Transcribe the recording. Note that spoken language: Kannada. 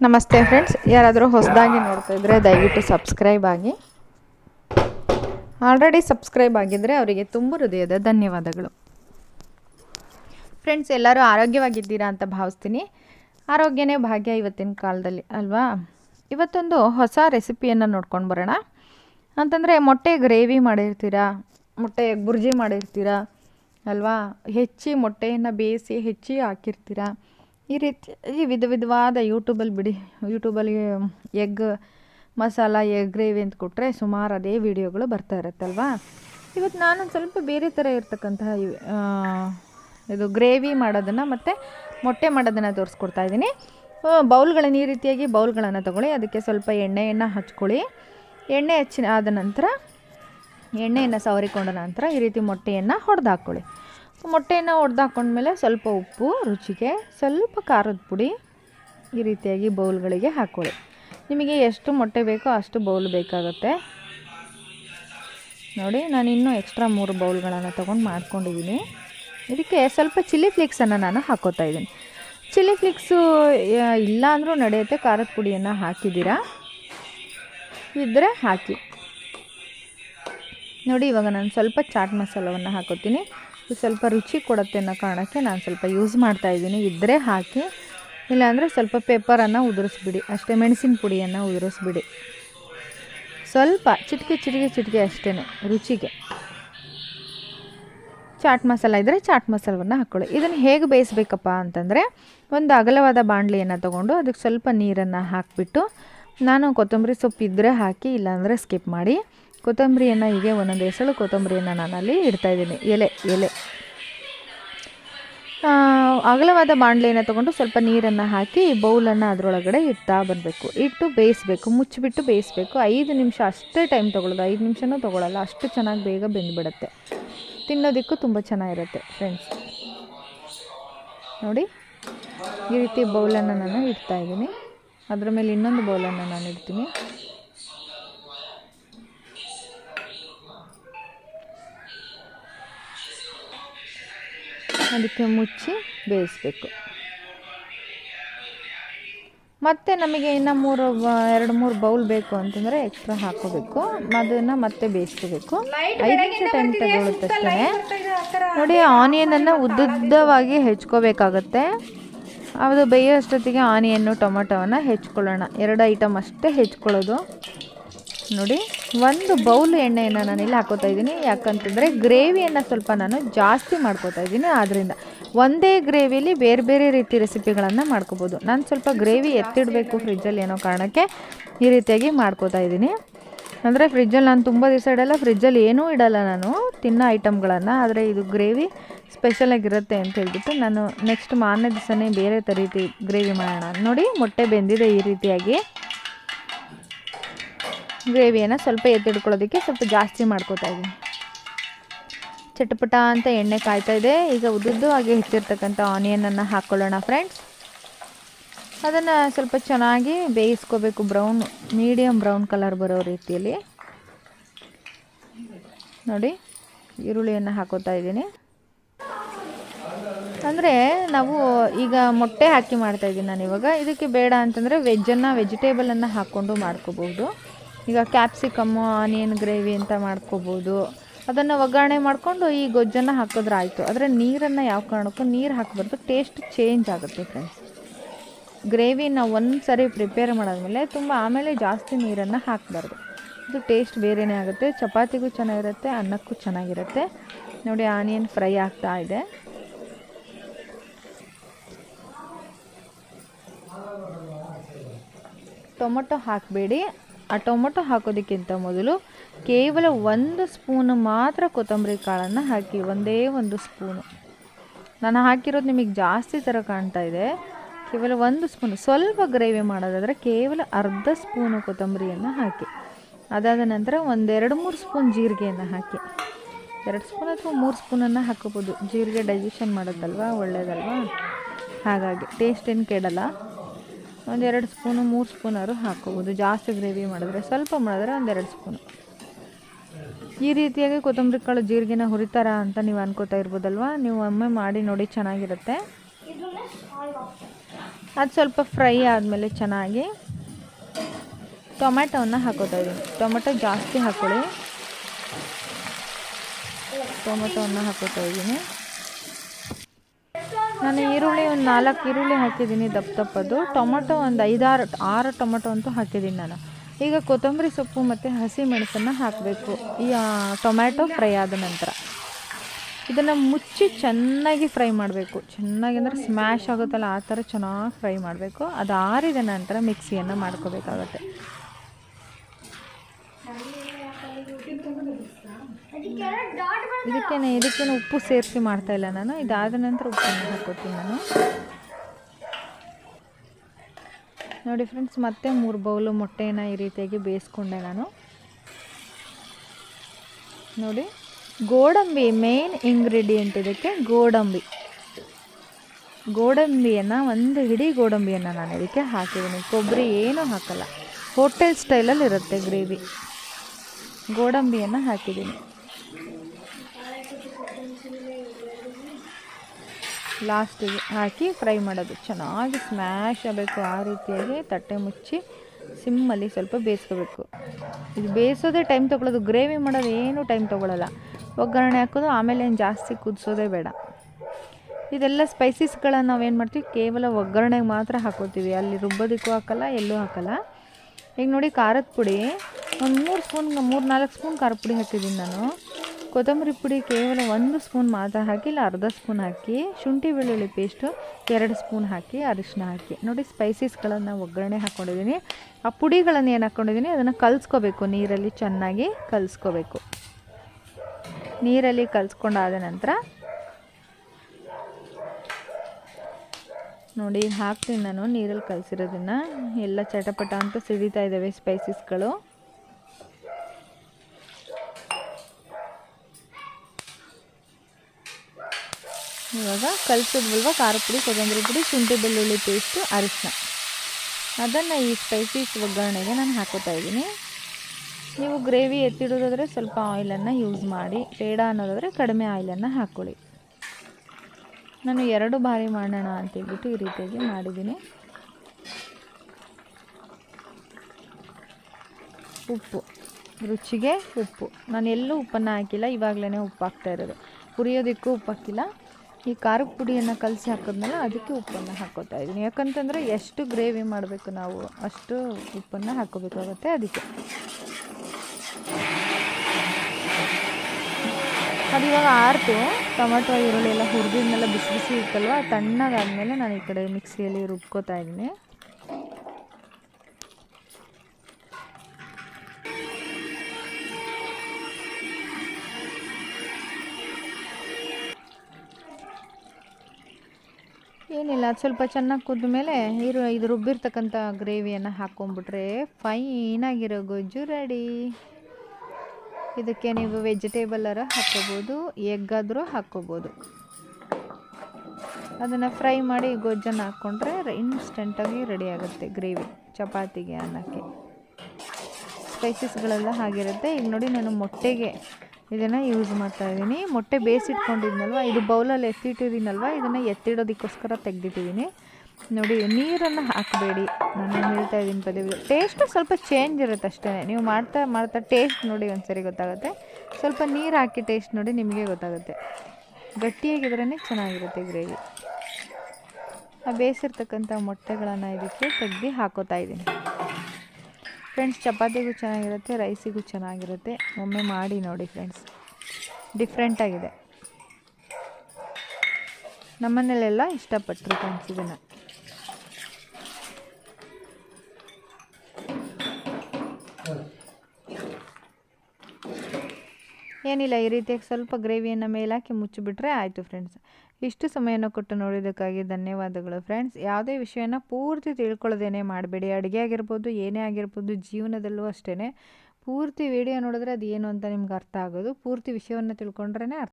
ನಮಸ್ತೆ ಫ್ರೆಂಡ್ಸ್ ಯಾರಾದರೂ ಹೊಸದಾಗಿ ನೋಡ್ತಾ ಇದ್ದರೆ ದಯವಿಟ್ಟು ಸಬ್ಸ್ಕ್ರೈಬ್ ಆಗಿ. ಆಲ್ರೆಡಿ ಸಬ್ಸ್ಕ್ರೈಬ್ ಆಗಿದ್ದರೆ ಅವರಿಗೆ ತುಂಬ ಹೃದಯದ ಧನ್ಯವಾದಗಳು. ಫ್ರೆಂಡ್ಸ್ ಎಲ್ಲರೂ ಆರೋಗ್ಯವಾಗಿದ್ದೀರಾ ಅಂತ ಭಾವಿಸ್ತೀನಿ. ಆರೋಗ್ಯನೇ ಭಾಗ್ಯ ಇವತ್ತಿನ ಕಾಲದಲ್ಲಿ, ಅಲ್ವಾ? ಇವತ್ತೊಂದು ಹೊಸ ರೆಸಿಪಿಯನ್ನು ನೋಡ್ಕೊಂಡು ಬರೋಣ. ಅಂತಂದರೆ ಮೊಟ್ಟೆ ಗ್ರೇವಿ ಮಾಡಿರ್ತೀರಾ, ಮೊಟ್ಟೆ ಬುರ್ಜಿ ಮಾಡಿರ್ತೀರಾ, ಅಲ್ವಾ? ಹೆಚ್ಚಿ ಮೊಟ್ಟೆಯನ್ನು ಬೇಯಿಸಿ ಹೆಚ್ಚಿ ಹಾಕಿರ್ತೀರಾ? ಈ ರೀತಿ ಈ ವಿಧ ವಿಧವಾದ ಯೂಟ್ಯೂಬಲ್ಲಿ ಬಿಡಿ, ಯೂಟ್ಯೂಬಲ್ಲಿ ಎಗ್ ಮಸಾಲ, ಎಗ್ ಗ್ರೇವಿ ಅಂತ ಕೊಟ್ಟರೆ ಸುಮಾರು ಅದೇ ವಿಡಿಯೋಗಳು ಬರ್ತಾ ಇರುತ್ತಲ್ವಾ ಇವತ್ತು ನಾನು ಸ್ವಲ್ಪ ಬೇರೆ ಥರ ಇರ್ತಕ್ಕಂತಹ ಇದು ಗ್ರೇವಿ ಮಾಡೋದನ್ನು ಮತ್ತು ಮೊಟ್ಟೆ ಮಾಡೋದನ್ನು ತೋರಿಸ್ಕೊಡ್ತಾ ಇದ್ದೀನಿ. ಬೌಲ್ಗಳನ್ನು ಈ ರೀತಿಯಾಗಿ ಬೌಲ್ಗಳನ್ನು ತಗೊಳ್ಳಿ. ಅದಕ್ಕೆ ಸ್ವಲ್ಪ ಎಣ್ಣೆಯನ್ನು ಹಚ್ಕೊಳ್ಳಿ. ಎಣ್ಣೆ ಹಚ್ಚಿ ಆದ ನಂತರ ಎಣ್ಣೆಯನ್ನು ಸವರಿಕೊಂಡ ನಂತರ ಈ ರೀತಿ ಮೊಟ್ಟೆಯನ್ನು ಹೊಡೆದು ಹಾಕ್ಕೊಳ್ಳಿ ಮೊಟ್ಟೆಯನ್ನು ಹೊಡೆದು ಹಾಕ್ಕೊಂಡ್ಮೇಲೆ ಸ್ವಲ್ಪ ಉಪ್ಪು, ರುಚಿಗೆ ಸ್ವಲ್ಪ ಖಾರದ ಪುಡಿ ಈ ರೀತಿಯಾಗಿ ಬೌಲ್ಗಳಿಗೆ ಹಾಕ್ಕೊಳ್ಳಿ ನಿಮಗೆ ಎಷ್ಟು ಮೊಟ್ಟೆ ಬೇಕೋ ಅಷ್ಟು ಬೌಲ್ ಬೇಕಾಗುತ್ತೆ. ನೋಡಿ, ನಾನು ಇನ್ನೂ ಎಕ್ಸ್ಟ್ರಾ ಮೂರು ಬೌಲ್ಗಳನ್ನು ತೊಗೊಂಡು ಮಾಡ್ಕೊಂಡಿದ್ದೀನಿ ಇದಕ್ಕೆ ಸ್ವಲ್ಪ ಚಿಲ್ಲಿ ಫ್ಲೇಕ್ಸನ್ನು ನಾನು ಹಾಕೋತಾ ಇದ್ದೀನಿ. ಚಿಲ್ಲಿ ಫ್ಲಿಕ್ಸು ಇಲ್ಲ ಅಂದರೂ ನಡೆಯುತ್ತೆ. ಖಾರದ ಪುಡಿಯನ್ನು ಹಾಕಿದ್ದೀರಾ? ಇದ್ದರೆ ಹಾಕಿ. ನೋಡಿ, ಇವಾಗ ನಾನು ಸ್ವಲ್ಪ ಚಾಟ್ ಮಸಾಲವನ್ನು ಹಾಕೋತೀನಿ. ಸ್ವಲ್ಪ ರುಚಿ ಕೊಡುತ್ತೆ ಅನ್ನೋ ಕಾರಣಕ್ಕೆ ನಾನು ಸ್ವಲ್ಪ ಯೂಸ್ ಮಾಡ್ತಾ ಇದ್ದೀನಿ. ಇದ್ದರೆ ಹಾಕಿ. ಇಲ್ಲಾಂದರೆ ಸ್ವಲ್ಪ ಪೇಪರನ್ನು ಉದುರಿಸ್ಬಿಡಿ. ಅಷ್ಟೇ ಮೆಣಸಿನ ಪುಡಿಯನ್ನು ಉದುರಿಸ್ಬಿಡಿ. ಸ್ವಲ್ಪ ಚಿಟಿಕೆ ಚಿಟಿಕೆ ಚಿಟಿಕೆ ಅಷ್ಟೇ ರುಚಿಗೆ. ಚಾಟ್ ಮಸಾಲ ಇದ್ದರೆ ಚಾಟ್ ಮಸಾಲವನ್ನು ಹಾಕ್ಕೊಳ್ಳಿ ಇದನ್ನು ಹೇಗೆ ಬೇಯಿಸ್ಬೇಕಪ್ಪ ಅಂತಂದರೆ ಒಂದು ಅಗಲವಾದ ಬಾಣಲಿಯನ್ನು ತೊಗೊಂಡು ಅದಕ್ಕೆ ಸ್ವಲ್ಪ ನೀರನ್ನು ಹಾಕಿಬಿಟ್ಟು ನಾನು ಕೊತ್ತಂಬರಿ ಸೊಪ್ಪು ಇದ್ದರೆ ಹಾಕಿ, ಇಲ್ಲಾಂದರೆ ಸ್ಕಿಪ್ ಮಾಡಿ, ಕೊತ್ತಂಬರಿಯನ್ನು ಹೀಗೆ ಒಂದೊಂದು ಎಸಳು ಕೊತ್ತಂಬರಿಯನ್ನು ನಾನಲ್ಲಿ ಇಡ್ತಾಯಿದ್ದೀನಿ ಎಲೆ ಎಲೆ. ಅಗಲವಾದ ಬಾಣಲೆಯನ್ನು ತೊಗೊಂಡು ಸ್ವಲ್ಪ ನೀರನ್ನು ಹಾಕಿ ಬೌಲನ್ನು ಅದರೊಳಗಡೆ ಇಡ್ತಾ ಬರಬೇಕು. ಇಟ್ಟು ಬೇಯಿಸ್ಬೇಕು, ಮುಚ್ಚಿಬಿಟ್ಟು ಬೇಯಿಸ್ಬೇಕು. ಐದು ನಿಮಿಷ ಅಷ್ಟೇ ಟೈಮ್ ತೊಗೊಳ್ಳೋದು. ಐದು ನಿಮಿಷನೂ ತೊಗೊಳ್ಳಲ್ಲ ಅಷ್ಟು ಚೆನ್ನಾಗಿ ಬೇಗ ಬೆಂದುಬಿಡುತ್ತೆ. ತಿನ್ನೋದಕ್ಕೂ ತುಂಬ ಚೆನ್ನಾಗಿರುತ್ತೆ ಫ್ರೆಂಡ್ಸ್ ನೋಡಿ, ಈ ರೀತಿ ಬೌಲನ್ನು ನಾನು ಇಡ್ತಾ ಇದ್ದೀನಿ. ಅದರ ಮೇಲೆ ಇನ್ನೊಂದು ಬೌಲನ್ನು ನಾನು ಇಡ್ತೀನಿ. ಅದಕ್ಕೆ ಮುಚ್ಚಿ ಬೇಯಿಸ್ಬೇಕು. ಮತ್ತೆ ನಮಗೆ ಇನ್ನು ಮೂರು ಎರಡು ಮೂರು ಬೌಲ್ ಬೇಕು ಅಂತಂದರೆ ಎಕ್ಸ್ಟ್ರಾ ಹಾಕೋಬೇಕು. ಅದನ್ನು ಮತ್ತೆ ಬೇಯಿಸ್ಕೋಬೇಕು. ಐದು ನಿಮಿಷ ಟೈಮ್ ತಗೊಳ್ಳುತ್ತೆ ಅಷ್ಟೇ. ನೋಡಿ ಆನಿಯನನ್ನು ಉದ್ದುದ್ದವಾಗಿ ಹೆಚ್ಕೋಬೇಕಾಗತ್ತೆ. ಅದು ಬೇಯೋ ಅಷ್ಟೊತ್ತಿಗೆ ಆನಿಯನ್ನು ಟೊಮೊಟೊವನ್ನು ಹೆಚ್ಕೊಳ್ಳೋಣ. ಎರಡು ಐಟಮ್ ಅಷ್ಟೇ ಹೆಚ್ಕೊಳ್ಳೋದು. ನೋಡಿ. ಒಂದು ಬೌಲ್ ಎಣ್ಣೆಯನ್ನು ನಾನು ಇಲ್ಲಿ ಹಾಕೋತಾ ಇದ್ದೀನಿ. ಯಾಕಂತಂದರೆ ಗ್ರೇವಿಯನ್ನು ಸ್ವಲ್ಪ ನಾನು ಜಾಸ್ತಿ ಮಾಡ್ಕೋತಾ ಇದ್ದೀನಿ. ಆದ್ದರಿಂದ ಒಂದೇ ಗ್ರೇವಿಲಿ ಬೇರೆ ಬೇರೆ ರೀತಿ ರೆಸಿಪಿಗಳನ್ನು ಮಾಡ್ಕೋಬೋದು. ನಾನು ಸ್ವಲ್ಪ ಗ್ರೇವಿ ಎತ್ತಿಡಬೇಕು ಫ್ರಿಜ್ಜಲ್ಲಿ ಏನೋ ಕಾರಣಕ್ಕೆ ಈ ರೀತಿಯಾಗಿ ಮಾಡ್ಕೋತಾ ಇದ್ದೀನಿ. ಅಂದರೆ ಫ್ರಿಜ್ಜಲ್ಲಿ ನಾನು ತುಂಬ ದಿವಸ ಇಡಲ್ಲ, ಫ್ರಿಜ್ಜಲ್ಲಿ ಏನೂ ಇಡಲ್ಲ ನಾನು. ತಿನ್ನೋ ಐಟಮ್ಗಳನ್ನು. ಆದರೆ ಇದು ಗ್ರೇವಿ ಸ್ಪೆಷಲಾಗಿರುತ್ತೆ ಅಂತ ಹೇಳ್ಬಿಟ್ಟು ನಾನು ನೆಕ್ಸ್ಟ್ ಮಾರನೇ ದಿವಸನೇ ಬೇರೆ ರೀತಿ ಗ್ರೇವಿ ಮಾಡೋಣ. ನೋಡಿ ಮೊಟ್ಟೆ ಬೆಂದಿದೆ ಈ ರೀತಿಯಾಗಿ. ಗ್ರೇವಿಯನ್ನು ಸ್ವಲ್ಪ ಎತ್ತಿಡ್ಕೊಳ್ಳೋದಕ್ಕೆ ಸ್ವಲ್ಪ ಜಾಸ್ತಿ ಮಾಡ್ಕೋತಾ ಇದ್ದೀನಿ. ಚಟಪಟ ಅಂತ ಎಣ್ಣೆ ಕಾಯ್ತಾ ಇದೆ. ಈಗ ಹಾಗೆ ಹೆಚ್ಚಿರ್ತಕ್ಕಂಥ ಆನಿಯನನ್ನು ಹಾಕ್ಕೊಳ್ಳೋಣ ಫ್ರೆಂಡ್ಸ್ ಅದನ್ನು ಸ್ವಲ್ಪ ಚೆನ್ನಾಗಿ ಬೇಯಿಸ್ಕೋಬೇಕು ಬ್ರೌನ್ ಮೀಡಿಯಮ್ ಬ್ರೌನ್ ಕಲರ್ ಬರೋ ರೀತಿಯಲ್ಲಿ. ನೋಡಿ, ಈರುಳ್ಳಿಯನ್ನು ಹಾಕೋತಾ ಇದ್ದೀನಿ. ಅಂದರೆ ನಾವು ಈಗ ಮೊಟ್ಟೆ ಹಾಕಿ ಮಾಡ್ತಾ ಇದ್ದೀನಿ ನಾನು ಇವಾಗ ಇದಕ್ಕೆ ಬೇಡ ಅಂತಂದರೆ ವೆಜ್ಜನ್ನು ವೆಜಿಟೇಬಲನ್ನು ಹಾಕ್ಕೊಂಡು ಮಾಡ್ಕೋಬೋದು ಈಗ ಕ್ಯಾಪ್ಸಿಕಮ್ಮು ಆನಿಯನ್ ಗ್ರೇವಿ ಅಂತ ಮಾಡ್ಕೋಬೋದು. ಅದನ್ನು ಒಗ್ಗರಣೆ ಮಾಡಿಕೊಂಡು ಈ ಗೊಜ್ಜನ್ನು ಹಾಕಿದ್ರೆ ಆಯಿತು. ಆದರೆ ನೀರನ್ನು ಯಾವ ಕಾರಣಕ್ಕೂ ನೀರು ಹಾಕಬಾರ್ದು ಟೇಸ್ಟ್ ಚೇಂಜ್ ಆಗುತ್ತೆ ಫ್ರೆಂಡ್ಸ್ ಗ್ರೇವಿ ನಾವು ಒಂದು ಸರಿ ಪ್ರಿಪೇರ್ ಮಾಡಾದ್ಮೇಲೆ ತುಂಬ ಆಮೇಲೆ ಜಾಸ್ತಿ ನೀರನ್ನು ಹಾಕಬಾರ್ದು. ಇದು ಟೇಸ್ಟ್ ಬೇರೆಯೇ ಆಗುತ್ತೆ, ಚಪಾತಿಗೂ ಚೆನ್ನಾಗಿರುತ್ತೆ, ಅನ್ನಕ್ಕೂ ಚೆನ್ನಾಗಿರುತ್ತೆ. ನೋಡಿ ಆನಿಯನ್ ಫ್ರೈ ಆಗ್ತಾ ಇದೆ. ಟೊಮೊಟೊ ಹಾಕಬೇಡಿ. ಆ ಟೊಮೊಟೊ ಹಾಕೋದಕ್ಕಿಂತ ಮೊದಲು ಕೇವಲ ಒಂದು ಸ್ಪೂನ್ ಮಾತ್ರ ಕೊತ್ತಂಬರಿ ಕಾಳನ್ನು ಹಾಕಿ, ಒಂದೇ ಒಂದು ಸ್ಪೂನು. ನಾನು ಹಾಕಿರೋದು ನಿಮಗೆ ಜಾಸ್ತಿ ಥರ ಕಾಣ್ತಾ ಇದೆ. ಕೇವಲ ಒಂದು ಸ್ಪೂನ್. ಸ್ವಲ್ಪ ಗ್ರೇವಿ ಮಾಡೋದಾದರೆ ಕೇವಲ ಅರ್ಧ ಸ್ಪೂನು ಕೊತ್ತಂಬರಿಯನ್ನು ಹಾಕಿ. ಅದಾದ ನಂತರ ಒಂದೆರಡು ಮೂರು ಸ್ಪೂನ್ ಜೀರಿಗೆಯನ್ನು ಹಾಕಿ. ಎರಡು ಸ್ಪೂನ್ ಅಥವಾ ಮೂರು ಸ್ಪೂನನ್ನು ಹಾಕೋಬೋದು ಜೀರಿಗೆ ಡೈಜೆಷನ್ ಮಾಡೋದಲ್ವಾ ಒಳ್ಳೆಯದಲ್ವಾ ಹಾಗಾಗಿ ಟೇಸ್ಟ್ ಏನು ಕೆಡಲ್ಲ ಒಂದೆರಡು ಸ್ಪೂನು, ಮೂರು ಸ್ಪೂನಾದ್ರು ಹಾಕ್ಕೋಬೋದು. ಜಾಸ್ತಿ ಗ್ರೇವಿ ಮಾಡಿದ್ರೆ, ಸ್ವಲ್ಪ ಮಾಡಿದ್ರೆ ಒಂದೆರಡು ಸ್ಪೂನು. ಈ ರೀತಿಯಾಗಿ ಕೊತ್ತಂಬರಿ ಕಾಳು ಜೀರಿಗೆನ ಹುರಿತಾರ ಅಂತ ನೀವು ಅನ್ಕೋತಾ ಇರ್ಬೋದಲ್ವಾ? ನೀವು ಒಮ್ಮೆ ಮಾಡಿ ನೋಡಿ, ಚೆನ್ನಾಗಿರುತ್ತೆ. ಅದು ಸ್ವಲ್ಪ ಫ್ರೈ ಆದಮೇಲೆ ಚೆನ್ನಾಗಿ ಟೊಮೆಟೊವನ್ನು ಹಾಕೋತಾ ಇದ್ದೀನಿ. ಟೊಮೆಟೊ ಜಾಸ್ತಿ ಹಾಕೊಳ್ಳಿ. ಟೊಮೆಟೊವನ್ನು ಹಾಕೋತಾ ಇದ್ದೀನಿ. ನಾನು ಈರುಳ್ಳಿ ಒಂದು ನಾಲ್ಕು ಈರುಳ್ಳಿ ಹಾಕಿದ್ದೀನಿ ದಪ್ಪ ದಪ್ಪದ್ದು ಟೊಮೊಟೊ ಒಂದು ಐದಾರು, ಆರು ಟೊಮೊಟೊ ಅಂತೂ ಹಾಕಿದ್ದೀನಿ ನಾನು. ಈಗ ಕೊತ್ತಂಬರಿ ಸೊಪ್ಪು ಮತ್ತು ಹಸಿ ಮೆಣಸನ್ನು ಹಾಕಬೇಕು. ಈ ಟೊಮ್ಯಾಟೊ ಫ್ರೈ ಆದ ನಂತರ. ಇದನ್ನು ಮುಚ್ಚಿ ಚೆನ್ನಾಗಿ ಫ್ರೈ ಮಾಡಬೇಕು. ಚೆನ್ನಾಗಿ ಅಂದರೆ ಸ್ಮ್ಯಾಶ್ ಆಗುತ್ತಲ್ಲ, ಆ ಥರ ಚೆನ್ನಾಗಿ ಫ್ರೈ ಮಾಡಬೇಕು. ಅದು ಆರಿದ ನಂತರ ಮಿಕ್ಸಿಯನ್ನು ಮಾಡ್ಕೋಬೇಕಾಗತ್ತೆ. ಇದಕ್ಕೇನೆ, ಇದಕ್ಕೇನು ಉಪ್ಪು ಸೇರಿಸಿ ಮಾಡ್ತಾ ಇಲ್ಲ ನಾನು. ಇದಾದ ನಂತರ ಉಪ್ಪನ್ನು ಹಾಕೋತೀನಿ ನಾನು. ನೋಡಿ ಫ್ರೆಂಡ್ಸ್ ಮತ್ತೆ ಮೂರು ಬೌಲು ಮೊಟ್ಟೆನ ಈ ರೀತಿಯಾಗಿ ಬೇಯಿಸ್ಕೊಂಡೆ ನಾನು. ನೋಡಿ, ಗೋಡಂಬಿ ಮೇನ್ ಇಂಗ್ರೀಡಿಯೆಂಟ್ ಇದಕ್ಕೆ ಗೋಡಂಬಿ. ಗೋಡಂಬಿಯನ್ನು, ಒಂದು ಹಿಡಿ ಗೋಡಂಬಿಯನ್ನು ನಾನು ಇದಕ್ಕೆ ಹಾಕಿದ್ದೀನಿ. ಕೊಬ್ಬರಿ ಏನೂ ಹಾಕಲ್ಲ. ಹೋಟೆಲ್ ಸ್ಟೈಲಲ್ಲಿ ಇರುತ್ತೆ ಗ್ರೇವಿ. ಗೋಡಂಬಿಯನ್ನು ಹಾಕಿದ್ದೀನಿ. ಲಾಸ್ಟಿಗೆ ಹಾಕಿ ಫ್ರೈ ಮಾಡೋದು. ಚೆನ್ನಾಗಿ ಸ್ಮ್ಯಾಶ್ ಆಗಬೇಕು ಆ ರೀತಿಯಾಗಿ ತಟ್ಟೆ ಮುಚ್ಚಿ ಸಿಮ್ಮಲ್ಲಿ ಸ್ವಲ್ಪ ಬೇಯಿಸ್ಕೋಬೇಕು. ಇದು ಬೇಯಿಸೋದೇ ಟೈಮ್ ತೊಗೊಳೋದು ಗ್ರೇವಿ ಮಾಡೋದು ಏನೂ ಟೈಮ್ ತೊಗೊಳ್ಳಲ್ಲ. ಒಗ್ಗರಣೆ ಹಾಕೋದು, ಆಮೇಲೆ ಏನು ಜಾಸ್ತಿ ಕುದಿಸೋದೇ ಬೇಡ. ಇದೆಲ್ಲ ಸ್ಪೈಸಸ್ಗಳನ್ನು ನಾವೇನು ಮಾಡ್ತೀವಿ? ಕೇವಲ ಒಗ್ಗರಣೆಗೆ ಮಾತ್ರ ಹಾಕೋತೀವಿ ಅಲ್ಲಿ ರುಬ್ಬೋದಕ್ಕೂ ಹಾಕಲ್ಲ, ಎಲ್ಲೂ ಹಾಕಲ್ಲ. ಈಗ ನೋಡಿ, ಖಾರದ ಪುಡಿ. ಒಂದು ಮೂರು ಸ್ಪೂನ್ ಮೂರು ನಾಲ್ಕು ಸ್ಪೂನ್ ಖಾರದ ಪುಡಿ ಹಾಕಿದ್ದೀನಿ ನಾನು. ಕೊತ್ತಂಬರಿ ಪುಡಿ ಕೇವಲ ಒಂದು ಸ್ಪೂನ್ ಮಾತ್ರ ಹಾಕಿ, ಇಲ್ಲ ಅರ್ಧ ಸ್ಪೂನ್ ಹಾಕಿ, ಶುಂಠಿ ಬೆಳ್ಳುಳ್ಳಿ ಪೇಸ್ಟು ಎರಡು ಸ್ಪೂನ್ ಹಾಕಿ ಅರಿಶಿನ ಹಾಕಿ. ನೋಡಿ ಸ್ಪೈಸಸ್ಗಳನ್ನು ಒಗ್ಗರಣೆ ಹಾಕ್ಕೊಂಡಿದ್ದೀನಿ ಆ ಪುಡಿಗಳನ್ನು ಏನು ಹಾಕ್ಕೊಂಡಿದ್ದೀನಿ ಅದನ್ನು ಕಲಿಸ್ಕೋಬೇಕು, ನೀರಲ್ಲಿ ಚೆನ್ನಾಗಿ ಕಲಿಸ್ಕೋಬೇಕು. ನೀರಲ್ಲಿ ಕಲಿಸ್ಕೊಂಡಾದ ನಂತರ ನೋಡಿ, ಹಾಕ್ತೀನಿ ನಾನು ನೀರಲ್ಲಿ ಕಲಸಿರೋದನ್ನು. ಎಲ್ಲ ಚಟಪಟ ಅಂತ ಸಿಡಿತಾ ಇದ್ದಾವೆ ಸ್ಪೈಸಸ್ಗಳು ಇವಾಗ ಕಲಿಸಿದ್ವಲ್ವ ಖಾರ ಪುಡಿ, ಕೊತ್ತಂಬರಿ ಪುಡಿ, ಶುಂಠಿ, ಬೆಳ್ಳುಳ್ಳಿ ಪೇಸ್ಟು ಅರಿಶಿನ ಅದನ್ನು ಈ ಸ್ಪೈಸೀಸ್ ಒಗ್ಗರಣೆಗೆ ನಾನು ಹಾಕೋತಾ ಇದ್ದೀನಿ. ನೀವು ಗ್ರೇವಿ ಎತ್ತಿಡೋದಾದರೆ ಸ್ವಲ್ಪ ಆಯಿಲನ್ನು ಯೂಸ್ ಮಾಡಿ, ಬೇಡ ಅನ್ನೋದಾದರೆ ಕಡಿಮೆ ಆಯಿಲನ್ನು ಹಾಕ್ಕೊಳ್ಳಿ ನಾನು ಎರಡು ಬಾರಿ ಮಾಡೋಣ ಅಂತೇಳ್ಬಿಟ್ಟು ಈ ರೀತಿಯಾಗಿ ಮಾಡಿದ್ದೀನಿ. ಉಪ್ಪು, ರುಚಿಗೆ ಉಪ್ಪು. ನಾನು ಎಲ್ಲೂ ಉಪ್ಪನ್ನು ಹಾಕಿಲ್ಲ ಇವಾಗಲೇ ಉಪ್ಪು ಹಾಕ್ತಾ ಇರೋದು. ಕುರಿಯೋದಕ್ಕೂ ಉಪ್ಪು ಹಾಕಿಲ್ಲ ಈ ಖಾರದ ಪುಡಿಯನ್ನು ಕಲಸಿ ಹಾಕಿದ್ಮೇಲೆ ಅದಕ್ಕೆ ಉಪ್ಪನ್ನು ಹಾಕೋತಾ ಇದ್ದೀನಿ. ಯಾಕಂತಂದರೆ ಎಷ್ಟು ಗ್ರೇವಿ ಮಾಡಬೇಕು ನಾವು ಅಷ್ಟು ಉಪ್ಪನ್ನು ಹಾಕೋಬೇಕಾಗುತ್ತೆ ಅದಕ್ಕೆ. ಅದು ಇವಾಗ ಆರ್ತು. ಟೊಮೆಟೊ, ಈರುಳ್ಳಿ ಎಲ್ಲ ಹುರಿದಿದ್ಮೇಲೆ ಬಿಸಿ ಬಿಸಿ ಇತ್ತಲ್ವ? ತಣ್ಣಗಾದ್ಮೇಲೆ ನಾನು ಈ ಕಡೆ ಮಿಕ್ಸಿಯಲ್ಲಿ ರುಬ್ಕೋತಾ ಇದ್ದೀನಿ. ಏನಿಲ್ಲ ಸ್ವಲ್ಪ ಚೆನ್ನಾಗಿ ಕುದ್ದ ಮೇಲೆ ಇರು, ಇದು ರುಬ್ಬಿರ್ತಕ್ಕಂಥ ಗ್ರೇವಿಯನ್ನು ಹಾಕ್ಕೊಂಬಿಟ್ರೆ ಫೈನಾಗಿರೋ ಗೊಜ್ಜು ರೆಡಿ. ಇದಕ್ಕೆ ನೀವು ವೆಜಿಟೇಬಲರ ಹಾಕ್ಕೋಬೋದು ಎಗ್ ಆದರೂ ಹಾಕ್ಕೋಬೋದು ಅದನ್ನು ಫ್ರೈ ಮಾಡಿ ಗೊಜ್ಜನ್ನು ಹಾಕ್ಕೊಂಡ್ರೆ ಇನ್ಸ್ಟೆಂಟಾಗಿ ರೆಡಿ ಆಗುತ್ತೆ ಗ್ರೇವಿ, ಚಪಾತಿಗೆ ಅನ್ನಕ್ಕೆ. ಸ್ಪೈಸಸ್ಗಳೆಲ್ಲ ಹಾಗಿರುತ್ತೆ. ಈಗ ನೋಡಿ, ನಾನು ಮೊಟ್ಟೆಗೆ ಇದನ್ನು ಯೂಸ್ ಮಾಡ್ತಾ ಇದ್ದೀನಿ. ಮೊಟ್ಟೆ ಬೇಯಿಸಿಟ್ಕೊಂಡಿದ್ನಲ್ವ ಇದು ಬೌಲಲ್ಲಿ ಎತ್ತಿಟ್ಟಿದ್ದೀನಲ್ವ? ಇದನ್ನು ಎತ್ತಿಡೋದಕ್ಕೋಸ್ಕರ ತೆಗೆದಿಟ್ಟಿದ್ದೀನಿ. ನೋಡಿ, ನೀರನ್ನು ಹಾಕಬೇಡಿ. ನಾನು ಹೇಳ್ತಾ ಇದ್ದೀನಿ ಪದೇ ಟೇಸ್ಟು ಸ್ವಲ್ಪ ಚೇಂಜ್ ಇರುತ್ತೆ ಅಷ್ಟೇ. ನೀವು ಮಾಡ್ತಾ ಮಾಡ್ತಾ ಟೇಸ್ಟ್ ನೋಡಿ ಒಂದ್ಸರಿ ಗೊತ್ತಾಗುತ್ತೆ. ಸ್ವಲ್ಪ ನೀರು ಹಾಕಿ ಟೇಸ್ಟ್ ನೋಡಿ ನಿಮಗೆ ಗೊತ್ತಾಗುತ್ತೆ. ಗಟ್ಟಿಯಾಗಿದ್ರೇ ಚೆನ್ನಾಗಿರುತ್ತೆ ಗ್ರೇವಿ ಆ ಬೇಯಿಸಿರ್ತಕ್ಕಂಥ ಮೊಟ್ಟೆಗಳನ್ನು ಇದಕ್ಕೆ ತೆಗ್ದು ಹಾಕೋತಾ ಇದ್ದೀನಿ. ಫ್ರೆಂಡ್ಸ್ ಚಪಾತಿಗೂ ಚೆನ್ನಾಗಿರುತ್ತೆ ರೈಸಿಗೂ ಚೆನ್ನಾಗಿರುತ್ತೆ. ಒಮ್ಮೆ ಮಾಡಿ ನೋಡಿ ಫ್ರೆಂಡ್ಸ್ ಡಿಫ್ರೆಂಟಾಗಿದೆ ನಮ್ಮನೇಲೆಲ್ಲ ಇಷ್ಟಪಟ್ಟರು ಫ್ರೆಂಡ್ಸ್ ಇದನ್ನು. ಏನಿಲ್ಲ, ಈ ರೀತಿಯಾಗಿ ಸ್ವಲ್ಪ ಗ್ರೇವಿಯನ್ನು ಮೇಲಾಕಿ ಮುಚ್ಚಿಬಿಟ್ರೆ ಆಯಿತು ಫ್ರೆಂಡ್ಸ್ ಇಷ್ಟು ಸಮಯನ ಕೊಟ್ಟು ನೋಡಿದ್ದಕ್ಕಾಗಿ ಧನ್ಯವಾದಗಳು ಫ್ರೆಂಡ್ಸ್ ಯಾವುದೇ ವಿಷಯನ ಪೂರ್ತಿ ತಿಳ್ಕೊಳ್ಳೋದೇನೆ ಮಾಡಬೇಡಿ. ಅಡುಗೆ ಆಗಿರ್ಬೋದು, ಏನೇ ಆಗಿರ್ಬೋದು, ಜೀವನದಲ್ಲೂ ಅಷ್ಟೇ ಪೂರ್ತಿ ವಿಡಿಯೋ ನೋಡಿದ್ರೆ ಅದು ಏನು ಅಂತ ನಿಮ್ಗೆ ಅರ್ಥ ಆಗೋದು. ಪೂರ್ತಿ ವಿಷಯವನ್ನು ತಿಳ್ಕೊಂಡ್ರೇ ಅರ್ಥ